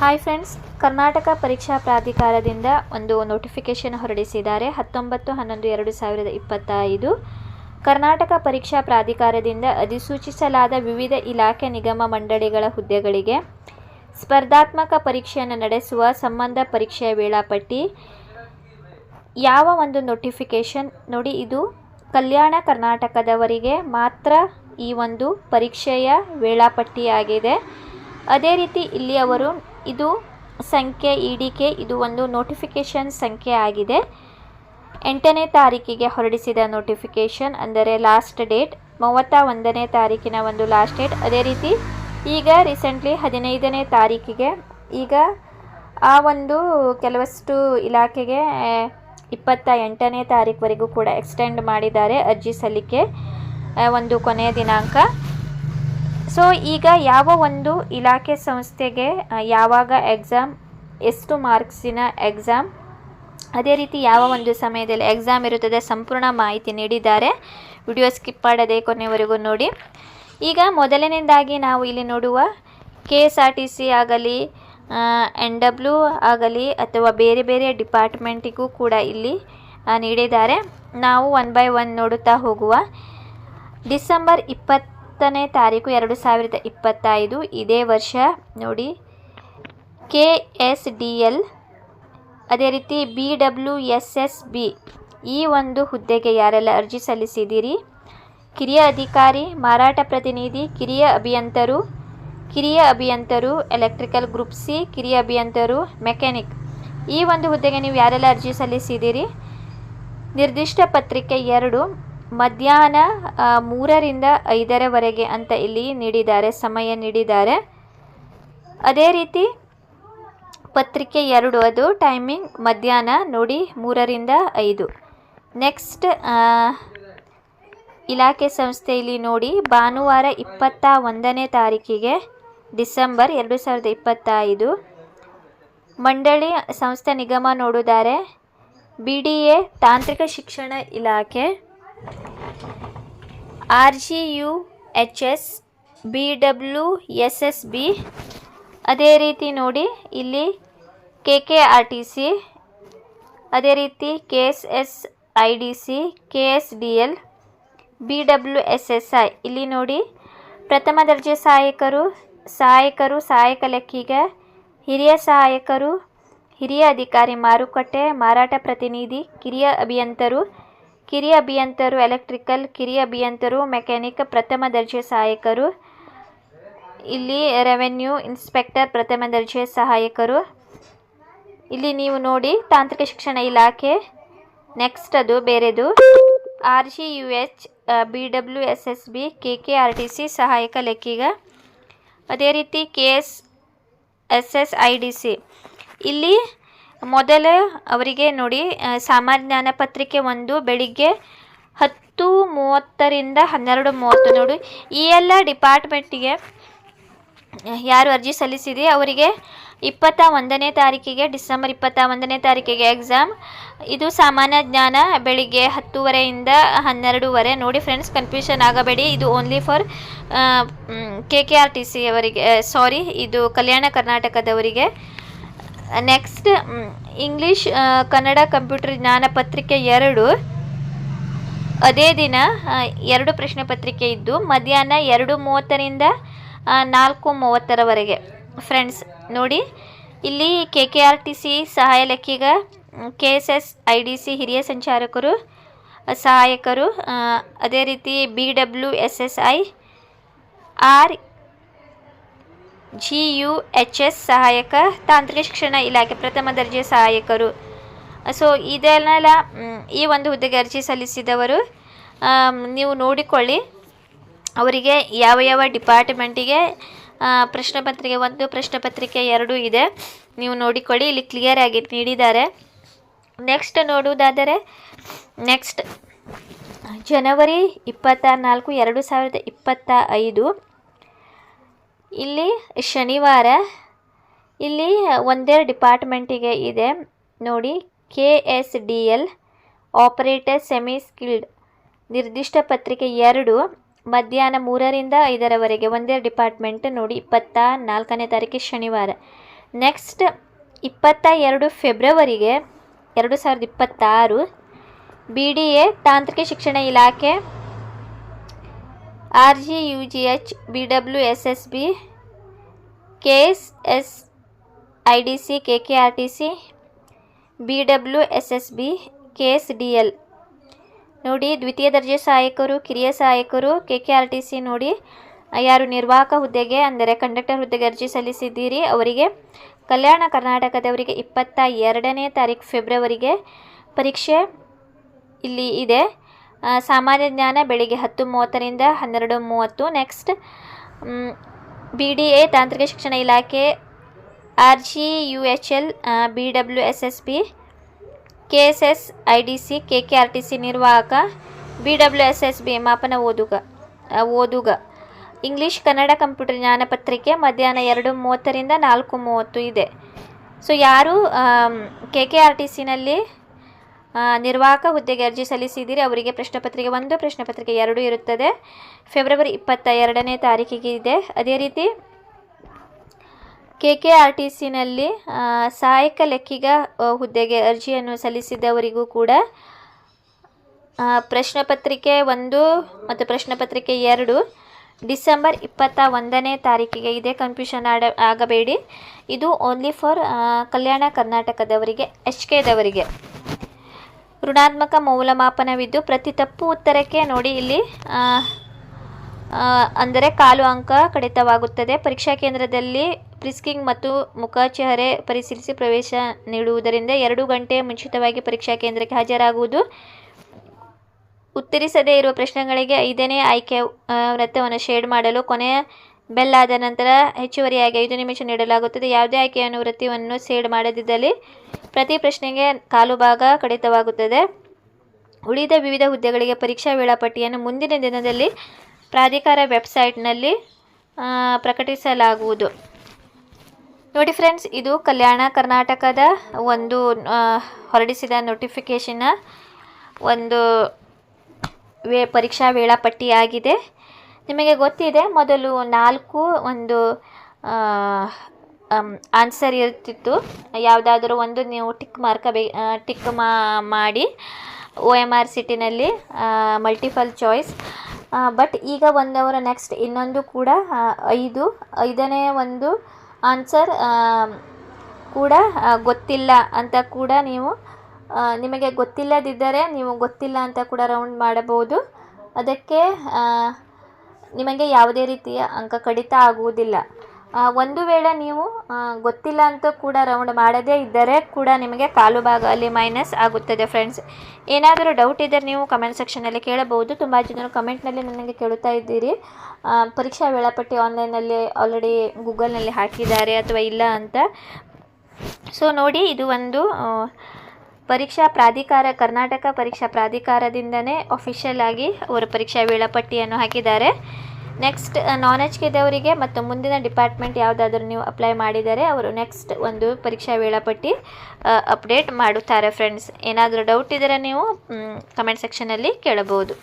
Hi friends Karnataka ಪರೀಕ್ಷಾ ಪ್ರಾಧಿಕಾರದಿಂದ ಒಂದು ನೋಟಿಫಿಕೇಶನ್ ಹೊರಡಿಸಿದ್ದಾರೆ. ಹತ್ತೊಂಬತ್ತು, ಹನ್ನೊಂದು, ಎರಡು ಸಾವಿರದ ಇಪ್ಪತ್ತೈದು. ಕರ್ನಾಟಕ ಪರೀಕ್ಷಾ ಪ್ರಾಧಿಕಾರದಿಂದ ಅಧಿಸೂಚಿಸಲಾದ ವಿವಿಧ ಇಲಾಖೆ ನಿಗಮ ಮಂಡಳಿಗಳ ಹುದ್ದೆಗಳಿಗೆ ಸ್ಪರ್ಧಾತ್ಮಕ ಪರೀಕ್ಷೆಯನ್ನು ನಡೆಸುವ ಸಂಬಂಧ ಪರೀಕ್ಷೆಯ ವೇಳಾಪಟ್ಟಿ. ಯಾವ ಒಂದು ನೋಟಿಫಿಕೇಶನ್ ನೋಡಿ, ಇದು ಕಲ್ಯಾಣ ಕರ್ನಾಟಕದವರಿಗೆ ಮಾತ್ರ ಈ ಒಂದು ಪರೀಕ್ಷೆಯ ವೇಳಾಪಟ್ಟಿಯಾಗಿದೆ. ಅದೇ ರೀತಿ ಇಲ್ಲಿ ಅವರು ಇದು ಸಂಖ್ಯೆ ಇ ಡಿ ಕೆ ಇದು ಒಂದು ನೋಟಿಫಿಕೇಷನ್ ಸಂಖ್ಯೆ ಆಗಿದೆ. ಎಂಟನೇ ತಾರೀಕಿಗೆ ಹೊರಡಿಸಿದ ನೋಟಿಫಿಕೇಷನ್ ಅಂದರೆ ಲಾಸ್ಟ್ ಡೇಟ್ ಮೂವತ್ತ ಒಂದನೇ ತಾರೀಕಿನ ಒಂದು ಲಾಸ್ಟ್ ಡೇಟ್ ಅದೇ ರೀತಿ ಈಗ ರೀಸೆಂಟ್ಲಿ ಹದಿನೈದನೇ ತಾರೀಕಿಗೆ ಈಗ ಆ ಒಂದು ಕೆಲವಷ್ಟು ಇಲಾಖೆಗೆ ಇಪ್ಪತ್ತ ಎಂಟನೇ ತಾರೀಕುವರೆಗೂ ಕೂಡ ಎಕ್ಸ್ಟೆಂಡ್ ಮಾಡಿದ್ದಾರೆ ಅರ್ಜಿ ಸಲ್ಲಿಕೆ ಒಂದು ಕೊನೆಯ ದಿನಾಂಕ. ಸೊ ಈಗ ಯಾವ ಒಂದು ಇಲಾಖೆ ಸಂಸ್ಥೆಗೆ ಯಾವಾಗ ಎಕ್ಸಾಮ್ ಎಷ್ಟು ಮಾರ್ಕ್ಸಿನ ಎಕ್ಸಾಮ್ ಅದೇ ರೀತಿ ಯಾವ ಒಂದು ಸಮಯದಲ್ಲಿ ಎಕ್ಸಾಮ್ ಇರುತ್ತದೆ ಸಂಪೂರ್ಣ ಮಾಹಿತಿ ನೀಡಿದ್ದಾರೆ. ವಿಡಿಯೋ ಸ್ಕಿಪ್ ಮಾಡದೆ ಕೊನೆವರೆಗೂ ನೋಡಿ. ಈಗ ಮೊದಲನೇದಾಗಿ ನಾವು ಇಲ್ಲಿ ನೋಡುವ K S R T C ಆಗಲಿ ಎನ್ ಡಬ್ಲ್ಯೂ ಆಗಲಿ, ಅಥವಾ ಬೇರೆ ಬೇರೆ ಡಿಪಾರ್ಟ್ಮೆಂಟಿಗೂ ಕೂಡ ಇಲ್ಲಿ ನೀಡಿದ್ದಾರೆ. ನಾವು ಒನ್ ಬೈ ಒನ್ ನೋಡುತ್ತಾ ಹೋಗುವ. ಡಿಸೆಂಬರ್ ಇಪ್ಪತ್ತನೇ ತಾರೀಕು ಎರಡು ಸಾವಿರದ ಇಪ್ಪತ್ತೈದು. ಇದೇ ವರ್ಷ ನೋಡಿ. ಕೆ ಎಸ್ ಡಿ ಎಲ್ ಅದೇ ರೀತಿ B W S S B. ಈ ಒಂದು ಹುದ್ದೆಗೆ ಯಾರೆಲ್ಲ ಅರ್ಜಿ ಸಲ್ಲಿಸಿದ್ದೀರಿ? ಕಿರಿಯ ಅಧಿಕಾರಿ, ಮಾರಾಟ ಪ್ರತಿನಿಧಿ, ಕಿರಿಯ ಅಭಿಯಂತರು ಕಿರಿಯ ಅಭಿಯಂತರು, ಎಲೆಕ್ಟ್ರಿಕಲ್ ಗ್ರೂಪ್ ಸಿ, ಕಿರಿಯ ಅಭಿಯಂತರು, ಮೆಕ್ಯಾನಿಕ್. ಈ ಒಂದು ಹುದ್ದೆಗೆ ನೀವು ಯಾರೆಲ್ಲ ಅರ್ಜಿ ಸಲ್ಲಿಸಿದ್ದೀರಿ? ನಿರ್ದಿಷ್ಟ ಪತ್ರಿಕೆ ಎರಡು ಮಧ್ಯಾಹ್ನ ಮೂರರಿಂದ ಐದರವರೆಗೆ ಅಂತ ಇಲ್ಲಿ ನೀಡಿದ್ದಾರೆ, ಸಮಯ ನೀಡಿದ್ದಾರೆ. ಅದೇ ರೀತಿ ಪತ್ರಿಕೆ ಎರಡು, ಅದು ಟೈಮಿಂಗ್ ಮಧ್ಯಾಹ್ನ ನೋಡಿ ಮೂರರಿಂದ ಐದು. ನೆಕ್ಸ್ಟ್ ಇಲಾಖೆ ಸಂಸ್ಥೆಯಲ್ಲಿ ನೋಡಿ ಭಾನುವಾರ ಇಪ್ಪತ್ತ ಒಂದನೇ ತಾರೀಕಿಗೆ ಡಿಸೆಂಬರ್ ಎರಡು ಸಾವಿರದ ಇಪ್ಪತ್ತೈದು. ಮಂಡಳಿ ಸಂಸ್ಥೆ ನಿಗಮ ನೋಡಿದ್ದಾರೆ ಬಿ ಡಿ ಎ ತಾಂತ್ರಿಕ ಶಿಕ್ಷಣ ಇಲಾಖೆ. R G U H S B W S S B ಅದೇ ರೀತಿ ನೋಡಿ ಇಲ್ಲಿ K K R T C ಅದೇ ರೀತಿ K S S I D C K S D L B W S S I ಇಲ್ಲಿ ನೋಡಿ ಪ್ರಥಮ ದರ್ಜೆ ಸಹಾಯಕರು ಸಹಾಯಕರು ಸಹಾಯಕ ಲೆಕ್ಕಿಗ, ಹಿರಿಯ ಸಹಾಯಕರು, ಹಿರಿಯ ಅಧಿಕಾರಿ ಮಾರುಕಟ್ಟೆ, ಮಾರಾಟ ಪ್ರತಿನಿಧಿ, ಕಿರಿಯ ಅಭಿಯಂತರು ಕಿರಿಯ ಅಭಿಯಂತರು ಎಲೆಕ್ಟ್ರಿಕಲ್ ಕಿರಿಯ ಅಭಿಯಂತರು ಮೆಕ್ಯಾನಿಕ್ ಪ್ರಥಮ ದರ್ಜೆ ಸಹಾಯಕರು, ಇಲ್ಲಿ ರೆವೆನ್ಯೂ ಇನ್ಸ್ಪೆಕ್ಟರ್ ಪ್ರಥಮ ದರ್ಜೆ ಸಹಾಯಕರು. ಇಲ್ಲಿ ನೀವು ನೋಡಿ ತಾಂತ್ರಿಕ ಶಿಕ್ಷಣ ಇಲಾಖೆ ನೆಕ್ಸ್ಟ್ ಅದು ಬೇರೆದು. R G U H B W S S B K K R T C ಸಹಾಯಕ ಲೆಕ್ಕಿಗ. ಅದೇ ರೀತಿ K S S S I D C ಇಲ್ಲಿ ಮೊದಲ ಅವರಿಗೆ ನೋಡಿ ಸಾಮಾನ್ಯಾನ ಪತ್ರಿಕೆ ಒಂದು, ಬೆಳಿಗ್ಗೆ ಹತ್ತು ಮೂವತ್ತರಿಂದ ಹನ್ನೆರಡು ಮೂವತ್ತು ನೋಡಿ. ಈ ಎಲ್ಲ ಡಿಪಾರ್ಟ್ಮೆಂಟಿಗೆ ಯಾರು ಅರ್ಜಿ ಸಲ್ಲಿಸಿದೆ, ಅವರಿಗೆ ಇಪ್ಪತ್ತ ಒಂದನೇ ತಾರೀಕಿಗೆ, ಡಿಸೆಂಬರ್ ಇಪ್ಪತ್ತ ಒಂದನೇ ತಾರೀಕಿಗೆ ಎಕ್ಸಾಮ್. ಇದು ಸಾಮಾನ್ಯ ಜ್ಞಾನ, ಬೆಳಿಗ್ಗೆ ಹತ್ತುವರೆಯಿಂದ ಹನ್ನೆರಡುವರೆ. ನೋಡಿ ಫ್ರೆಂಡ್ಸ್, ಕನ್ಫ್ಯೂಷನ್ ಆಗಬೇಡಿ. ಇದು only for K K R T C ಅವರಿಗೆ ಸಾರಿ ಇದು ಕಲ್ಯಾಣ ಕರ್ನಾಟಕದವರಿಗೆ. ನೆಕ್ಸ್ಟ್ ಇಂಗ್ಲೀಷ್ ಕನ್ನಡ ಕಂಪ್ಯೂಟರ್ ಜ್ಞಾನ ಪತ್ರಿಕೆ ಎರಡು ಅದೇ ದಿನ ಎರಡು ಪ್ರಶ್ನೆ ಪತ್ರಿಕೆ ಇದ್ದು ಮಧ್ಯಾಹ್ನ ಎರಡು ಮೂವತ್ತರಿಂದ ನಾಲ್ಕು ಮೂವತ್ತರವರೆಗೆ ಫ್ರೆಂಡ್ಸ್ ನೋಡಿ ಇಲ್ಲಿ K K R T C ಸಹಾಯ ಲೆಕ್ಕಿಗ K S S I D C ಹಿರಿಯ ಸಂಚಾರಕರು ಸಹಾಯಕರು ಅದೇ ರೀತಿ B W S S I R G ಸಹಾಯಕ ತಾಂತ್ರಿಕ ಶಿಕ್ಷಣ ಇಲಾಖೆ ಪ್ರಥಮ ದರ್ಜೆ ಸಹಾಯಕರು. ಸೊ ಇದನ್ನೆಲ್ಲ ಈ ಒಂದು ಹುದ್ದೆಗೆ ಅರ್ಜಿ ಸಲ್ಲಿಸಿದವರು ನೀವು ನೋಡಿಕೊಳ್ಳಿ. ಅವರಿಗೆ ಯಾವ ಯಾವ ಡಿಪಾರ್ಟ್ಮೆಂಟಿಗೆ ಪ್ರಶ್ನೆ ಪತ್ರಿಕೆ ಒಂದು ಪ್ರಶ್ನೆ ಪತ್ರಿಕೆ ಎರಡು ಇದೆ. ನೀವು ನೋಡಿಕೊಳ್ಳಿ, ಇಲ್ಲಿ ಕ್ಲಿಯರ್ ಆಗಿ ನೀಡಿದ್ದಾರೆ. ನೆಕ್ಸ್ಟ್ ನೋಡುವುದಾದರೆ ನೆಕ್ಸ್ಟ್ ಜನವರಿ ಇಪ್ಪತ್ತ ನಾಲ್ಕು, ಎರಡು ಸಾವಿರದ ಇಪ್ಪತ್ತ ಐದು. ಇಲ್ಲಿ ಶನಿವಾರ, ಇಲ್ಲಿ ಒಂದೇ ಡಿಪಾರ್ಟ್ಮೆಂಟಿಗೆ ಇದೆ. ನೋಡಿ, K S D L, operator semi skilled ನಿರ್ದಿಷ್ಟ ಪತ್ರಿಕೆ ಎರಡು, ಮಧ್ಯಾಹ್ನ ಮೂರರಿಂದ ಐದರವರೆಗೆ ಒಂದೇ ಡಿಪಾರ್ಟ್ಮೆಂಟ್. ನೋಡಿ ಇಪ್ಪತ್ತ ನಾಲ್ಕನೇ ತಾರೀಕು ಶನಿವಾರ. ನೆಕ್ಸ್ಟ್ ಇಪ್ಪತ್ತ ಎರಡು ಫೆಬ್ರವರಿಗೆ, ಎರಡು ಸಾವಿರದ ಇಪ್ಪತ್ತಾರು, ಬಿ ಡಿ ಎ, ತಾಂತ್ರಿಕ ಶಿಕ್ಷಣ ಇಲಾಖೆ R G U G H B W S S B K S S I D C K K R T C B W S S B K S D L ನೋಡಿ, ದ್ವಿತೀಯ ದರ್ಜೆ ಸಹಾಯಕರು, ಕಿರಿಯ ಸಹಾಯಕರು K K R T C ನೋಡಿ, ಯಾರು ನಿರ್ವಾಹಕ ಹುದ್ದೆಗೆ, ಅಂದರೆ ಕಂಡಕ್ಟರ್ ಹುದ್ದೆಗೆ ಅರ್ಜಿ ಸಲ್ಲಿಸಿದ್ದೀರಿ, ಅವರಿಗೆ ಕಲ್ಯಾಣ ಕರ್ನಾಟಕದವರಿಗೆ ಇಪ್ಪತ್ತ ಎರಡನೇ ತಾರೀಕು ಫೆಬ್ರವರಿಗೆ ಪರೀಕ್ಷೆ ಇಲ್ಲಿ ಇದೆ. ಸಾಮಾನ್ಯ ಜ್ಞಾನ ಬೆಳಿಗ್ಗೆ ಹತ್ತು ಮೂವತ್ತರಿಂದ ಹನ್ನೆರಡು ಮೂವತ್ತು. ನೆಕ್ಸ್ಟ್ ಬಿ ಡಿ ಎ ತಾಂತ್ರಿಕ ಶಿಕ್ಷಣ ಇಲಾಖೆ R G U H L B W S S B K S S I D C K K R T C ನಿರ್ವಾಹಕ B W S S B ಮಾಪನ ಓದುಗ ಓದುಗ. ಇಂಗ್ಲೀಷ್ ಕನ್ನಡ ಕಂಪ್ಯೂಟರ್ ಜ್ಞಾನ ಪತ್ರಿಕೆ ಮಧ್ಯಾಹ್ನ ಎರಡು ಮೂವತ್ತರಿಂದ ನಾಲ್ಕು ಮೂವತ್ತು ಇದೆ. ಸೊ ಯಾರು ಕೆ ಕೆ ಆರ್ ಟಿ ಸಿನಲ್ಲಿ ನಿರ್ವಾಹಕ ಹುದ್ದೆಗೆ ಅರ್ಜಿ ಸಲ್ಲಿಸಿದ್ದೀರಿ. ಅವರಿಗೆ ಪ್ರಶ್ನೆ ಪತ್ರಿಕೆ ಒಂದು ಪ್ರಶ್ನೆ ಪತ್ರಿಕೆ ಎರಡು ಇರುತ್ತದೆ. ಫೆಬ್ರವರಿ ಇಪ್ಪತ್ತ ಎರಡನೇ ತಾರೀಕಿಗೆ ಇದೆ. ಅದೇ ರೀತಿ ಕೆ ಕೆ ಆರ್ ಟಿ ಸಿನಲ್ಲಿ ಸಹಾಯಕ ಲೆಕ್ಕಿಗ ಹುದ್ದೆಗೆ ಅರ್ಜಿಯನ್ನು ಸಲ್ಲಿಸಿದವರಿಗೂ ಕೂಡ ಪ್ರಶ್ನೆಪತ್ರಿಕೆ ಪ್ರಶ್ನೆ ಪತ್ರಿಕೆ ಒಂದು ಮತ್ತು ಪ್ರಶ್ನೆ ಪತ್ರಿಕೆ ಎರಡು ಡಿಸೆಂಬರ್ ಇಪ್ಪತ್ತ ಒಂದನೇ ತಾರೀಕಿಗೆ ಇದೆ. ಕನ್ಫ್ಯೂಷನ್ ಆಡ, ಆಗಬೇಡಿ. ಇದು ಓನ್ಲಿ ಫಾರ್ ಕಲ್ಯಾಣ ಕರ್ನಾಟಕದವರಿಗೆ ಎಚ್ ಕೆದವರಿಗೆ ಋಣಾತ್ಮಕ ಮೌಲ್ಯಮಾಪನವಿದ್ದು ಪ್ರತಿ ತಪ್ಪು ಉತ್ತರಕ್ಕೆ ನೋಡಿ ಇಲ್ಲಿ ಅಂದರೆ ಕಾಲು ಅಂಕ ಕಡಿತವಾಗುತ್ತದೆ. ಪರೀಕ್ಷಾ ಕೇಂದ್ರದಲ್ಲಿ ಪ್ರಿಸ್ಕಿಂಗ್ ಮತ್ತು ಮುಖಚಹರೆ ಪರಿಶೀಲಿಸಿ ಪ್ರವೇಶ ನೀಡುವುದರಿಂದ ಎರಡು ಗಂಟೆ ಮುಂಚಿತವಾಗಿ ಪರೀಕ್ಷಾ ಕೇಂದ್ರಕ್ಕೆ ಹಾಜರಾಗುವುದು. ಉತ್ತರಿಸದೇ ಇರುವ ಪ್ರಶ್ನೆಗಳಿಗೆ ಐದನೇ ಆಯ್ಕೆ ವೃತ್ತವನ್ನು ಶೇಡ್ ಮಾಡಲು ಕೊನೆಯ ಬೆಲ್ ಆದ ನಂತರ ಹೆಚ್ಚುವರಿಯಾಗಿ ಐದು ನಿಮಿಷ ನೀಡಲಾಗುತ್ತದೆ. ಯಾವುದೇ ಆಯ್ಕೆಯನ್ನು ವೃತ್ತಿಯನ್ನು ಶೇಡ್ ಮಾಡದಿದ್ದಲ್ಲಿ ಪ್ರತಿ ಪ್ರಶ್ನೆಗೆ ಕಾಲು ಭಾಗ ಕಡಿತವಾಗುತ್ತದೆ. ಉಳಿದ ವಿವಿಧ ಹುದ್ದೆಗಳಿಗೆ ಪರೀಕ್ಷಾ ವೇಳಾಪಟ್ಟಿಯನ್ನು ಮುಂದಿನ ದಿನದಲ್ಲಿ ಪ್ರಾಧಿಕಾರ ವೆಬ್ಸೈಟ್ನಲ್ಲಿ ಪ್ರಕಟಿಸಲಾಗುವುದು. ನೋಡಿ ಫ್ರೆಂಡ್ಸ್, ಇದು ಕಲ್ಯಾಣ ಕರ್ನಾಟಕದ ಒಂದು ಹೊರಡಿಸಿದ ನೋಟಿಫಿಕೇಷನ್ನ ಒಂದು ವೇ, ಪರೀಕ್ಷಾ ವೇಳಾಪಟ್ಟಿ ಆಗಿದೆ ನಿಮಗೆ ಗೊತ್ತಿದೆ, ಮೊದಲು ನಾಲ್ಕು ಒಂದು ಆನ್ಸರ್ ಇರ್ತಿತ್ತು. ಯಾವುದಾದ್ರೂ ಒಂದು ನೀವು ಟಿಕ್ ಮಾರ್ಕಬೇ ಟಿಕ್ ಮಾಡಿ ಒ ಎಂ ಆರ್ ಸಿಟಿನಲ್ಲಿ ಮಲ್ಟಿಪಲ್ ಚಾಯ್ಸ್ ಬಟ್ ಈಗ ಒಂದವರ ನೆಕ್ಸ್ಟ್ ಇನ್ನೊಂದು ಕೂಡ ಐದು, ಐದನೇ ಒಂದು ಆನ್ಸರ್ ಕೂಡ ಗೊತ್ತಿಲ್ಲ ಅಂತ ಕೂಡ ನೀವು ನಿಮಗೆ ಗೊತ್ತಿಲ್ಲದಿದ್ದರೆ ನೀವು ಗೊತ್ತಿಲ್ಲ ಅಂತ ಕೂಡ ರೌಂಡ್ ಮಾಡಬಹುದು. ಅದಕ್ಕೆ ನಿಮಗೆ ಯಾವುದೇ ರೀತಿಯ ಅಂಕ ಕಡಿತ ಆಗುವುದಿಲ್ಲ. ಒಂದು ವೇಳೆ ನೀವು ಗೊತ್ತಿಲ್ಲ ಅಂತ ಕೂಡ ರೌಂಡ್ ಮಾಡದೇ ಇದ್ದರೆ ಕೂಡ ನಿಮಗೆ ಕಾಲು ಭಾಗ ಅಲ್ಲಿ ಮೈನಸ್ ಆಗುತ್ತದೆ ಫ್ರೆಂಡ್ಸ್ ಏನಾದರೂ ಡೌಟ್ ಇದ್ದರೆ ನೀವು ಕಮೆಂಟ್ ಸೆಕ್ಷನಲ್ಲಿ ಕೇಳಬಹುದು. ತುಂಬ ಜನರು ಕಮೆಂಟ್ನಲ್ಲಿ ನನಗೆ ಕೇಳುತ್ತಾ ಇದ್ದೀರಿ. ಪರೀಕ್ಷಾ ವೇಳಾಪಟ್ಟಿ ಆನ್ಲೈನಲ್ಲಿ ಆಲ್ರೆಡಿ ಗೂಗಲ್ನಲ್ಲಿ ಹಾಕಿದ್ದಾರೆ ಅಥವಾ ಇಲ್ಲ ಅಂತ. ಸೊ ನೋಡಿ, ಇದು ಒಂದು ಪರೀಕ್ಷಾ ಪ್ರಾಧಿಕಾರ, ಕರ್ನಾಟಕ ಪರೀಕ್ಷಾ ಪ್ರಾಧಿಕಾರದಿಂದನೇ ಅಫಿಷಿಯಲ್ ಆಗಿ ಅವರು ಪರೀಕ್ಷಾ ವೇಳಾಪಟ್ಟಿಯನ್ನು ಹಾಕಿದ್ದಾರೆ. ನೆಕ್ಸ್ಟ್ ನಾನ್ ಎಚ್ ಕೆದವರಿಗೆ ಮತ್ತು ಮುಂದಿನ ಡಿಪಾರ್ಟ್ಮೆಂಟ್ ಯಾವುದಾದ್ರೂ ನೀವು ಅಪ್ಲೈ ಮಾಡಿದರೆ ಅವರು ನೆಕ್ಸ್ಟ್ ಒಂದು ಪರೀಕ್ಷಾ ವೇಳಾಪಟ್ಟಿ ಅಪ್ಡೇಟ್ ಮಾಡುತ್ತಾರೆ ಫ್ರೆಂಡ್ಸ್ ಏನಾದರೂ ಡೌಟ್ ಇದ್ದರೆ ನೀವು ಕಮೆಂಟ್ ಸೆಕ್ಷನಲ್ಲಿ ಕೇಳಬಹುದು.